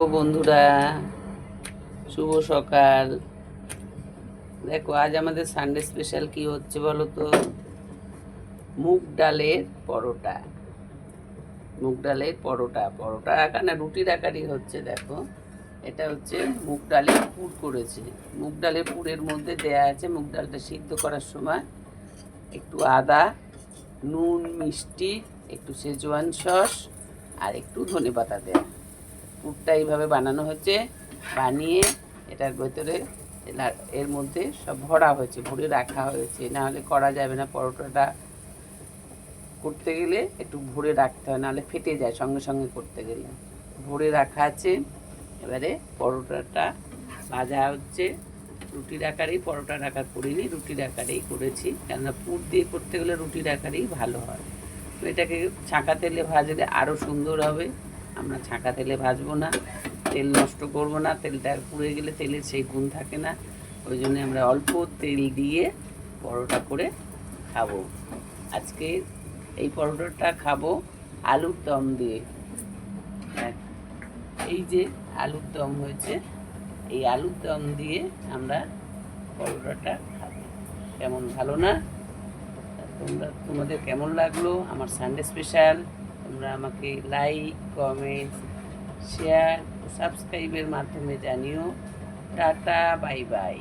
বন্ধুরা, শুভ সকাল। দেখো, আজ আমাদের সানডে স্পেশাল কি হচ্ছে বলো তো? মুগ ডালের পরোটা। মুগ ডালের পরোটা। পরোটা আঁকা না রুটির আকারই হচ্ছে, দেখো। এটা হচ্ছে মুগ ডালের পুর করেছে। মুগ ডালের পুরের মধ্যে দেয়া আছে মুগ ডালটা সিদ্ধ করার সময় একটু আদা, নুন, মিষ্টি, একটু সেজওয়ান সস আর একটু ধনে পাতা দেয়া। পুরটা এইভাবে বানানো হচ্ছে বানিয়ে এটার ভেতরে এর মধ্যে সব ভরা হয়েছে, ভরে রাখা হয়েছে। না হলে করা যাবে না, পরোটাটা করতে গেলে একটু ভরে রাখতে হয়, নাহলে ফেটে যায় সঙ্গে সঙ্গে করতে গেলে। ভরে রাখা আছে, এবারে পরোটাটা ভাজা হচ্ছে। রুটির আকারেই পরোটার আকার করিনি রুটির আকারেই করেছি। কেননা পুর দিয়ে করতে গেলে রুটির আকারেই ভালো হয়। এটাকে ছাঁকা তেলে ভাজলে আরও সুন্দর হবে। আমরা ছাঁকা তেলে ভাজবো না তেল নষ্ট করব না তেলটা পুড়ে গেলে তেলের সেই গুণ থাকে না। ওই জন্য আমরা অল্প তেল দিয়ে পরোটা করে খাব। আজকে এই পরোটাটা খাব আলুর দম দিয়ে। দেখ, এই যে আলুর দম হয়েছে এই আলুর দম দিয়ে আমরা পরোটাটা খাব। কেমন ভালো না? তোমরা তোমাদের কেমন লাগল? আমার সানডে স্পেশাল তোমরা আমাকে লাইক কমেন্ট শেয়ার সাবস্ক্রাইবের মাধ্যমে জানিও। Tata bye bye